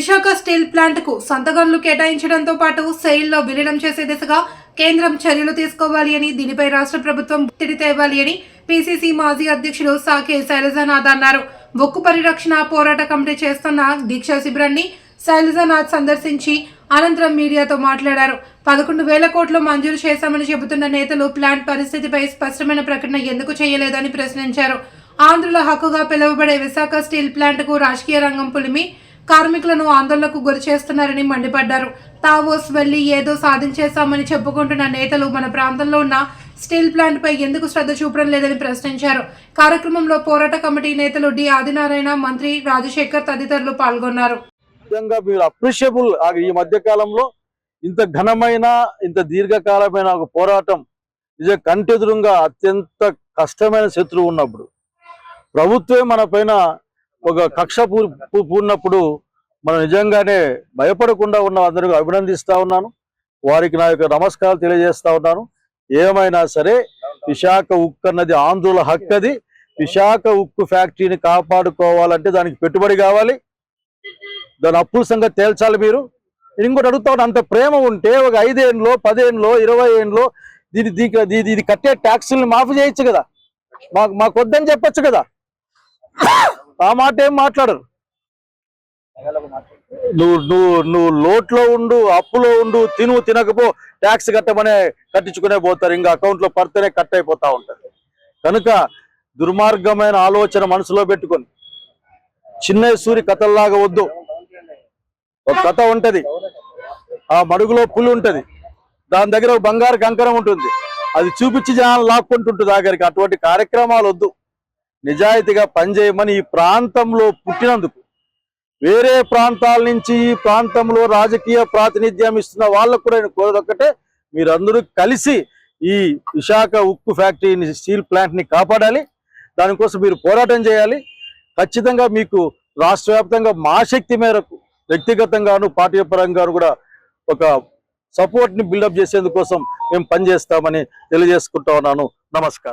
Visakha steel ప్లాంట్కు సంతగనులు కేటాయించడంతో పాటు సెయిల్లో విలీనం చేసే దిశగా కేంద్రం చర్యలు తీసుకోవాలి అని దీనిపై రాష్ట్ర ప్రభుత్వం ఒత్తిడి తేవాలి అని పిసిసి మాజీ అధ్యక్షులు సాకే శైలజానాథ్ అన్నారు. ఉక్కు పరిరక్షణ పోరాట కమిటీ చేస్తున్న దీక్షా శిబిరాన్ని శైలజానాథ్ సందర్శించి అనంతరం మీడియాతో మాట్లాడారు. పదకొండు వేల కోట్లు మంజూరు చేశామని చెబుతున్న నేతలు ప్లాంట్ పరిస్థితిపై స్పష్టమైన ప్రకటన ఎందుకు చేయలేదని ప్రశ్నించారు. ఆంధ్రుల హక్కుగా పిలువబడే విశాఖ స్టీల్ ప్లాంట్కు రాజకీయ రంగం పులిమి కార్మికులను ఆందోళనకు గురి చేస్తున్నారని మండిపడ్డారు. తావోస్ వెళ్ళి ఏదో సాధించేశామని చెప్పుకుంటున్న నేతలు మన ప్రాంతంలో ఉన్న స్టీల్ ప్లాంట్ పై ఎందుకు శ్రద్ధ చూపడం లేదని ప్రశ్నించారు. కార్యక్రమంలో పోరాట కమిటీ నేతలు డి ఆదినారాయణ మంత్రి రాజశేఖర్ తదితరులు పాల్గొన్నారు. మీరు అప్రిషియబుల్ ఈ మధ్య కాలంలో ఇంత ఘనమైన ఇంత దీర్ఘకాలమైన ఒక పోరాటం నిజ కంటెదురుగా అత్యంత కష్టమైన శత్రువు ఉన్నప్పుడు ప్రభుత్వమే మన పైన ఒక కక్ష పూర్నప్పుడు మనం నిజంగానే భయపడకుండా ఉన్న అందరికీ అభినందిస్తా ఉన్నాను. వారికి నా యొక్క నమస్కారాలు తెలియజేస్తా ఉన్నాను. ఏమైనా సరే విశాఖ ఉక్కు అన్నది ఆంధ్రుల హక్కు అది విశాఖ ఉక్కు ఫ్యాక్టరీని కాపాడుకోవాలంటే దానికి పెట్టుబడి కావాలి. దాని అప్పుల సంగతి తేల్చాలి మీరు. నేను ఇంకోటి అడుగుతా అంత ప్రేమ ఉంటే ఒక ఐదేళ్ళలో పదేళ్ళలో ఇరవై ఏళ్ళలో దీని దీనికి ఇది ఇది కట్టే ట్యాక్సుల్ని మాఫీ చేయొచ్చు కదా. మాకు మాకొద్దని చెప్పొచ్చు కదా. ఆ మాట ఏం మాట్లాడరు? నువ్వు నువ్వు నువ్వు లోట్లో ఉండు అప్పులో ఉండు తిను తినకపో ట్యాక్స్ కట్టమనే కట్టించుకునే పోతారు. ఇంకా అకౌంట్లో పడితేనే కట్ అయిపోతా ఉంటారు. కనుక దుర్మార్గమైన ఆలోచన మనసులో పెట్టుకొని చిన్న సూరి కథల్లాగా వద్దు. ఒక కథ ఉంటుంది. ఆ మడుగులో పులి ఉంటుంది. దాని దగ్గర ఒక బంగారు కంకరం ఉంటుంది. అది చూపించి జనాలు లాక్కుంటుంటుంది ఆఖరికి. అటువంటి కార్యక్రమాలు వద్దు. నిజాయితీగా పనిచేయమని ఈ ప్రాంతంలో పుట్టినందుకు వేరే ప్రాంతాల నుంచి ఈ ప్రాంతంలో రాజకీయ ప్రాతినిధ్యం ఇస్తున్న వాళ్ళకు కూడా నేను కోరేది ఒక్కటే మీరందరూ కలిసి ఈ విశాఖ ఉక్కు ఫ్యాక్టరీని స్టీల్ ప్లాంట్ని కాపాడాలి. దానికోసం మీరు పోరాటం చేయాలి. ఖచ్చితంగా మీకు రాష్ట్ర వ్యాప్తంగా మా శక్తి మేరకు వ్యక్తిగతంగాను పార్టీ పరంగాను కూడా ఒక సపోర్ట్ని బిల్డప్ చేసేందుకోసం మేము పనిచేస్తామని తెలియజేసుకుంటా ఉన్నాను. నమస్కారం.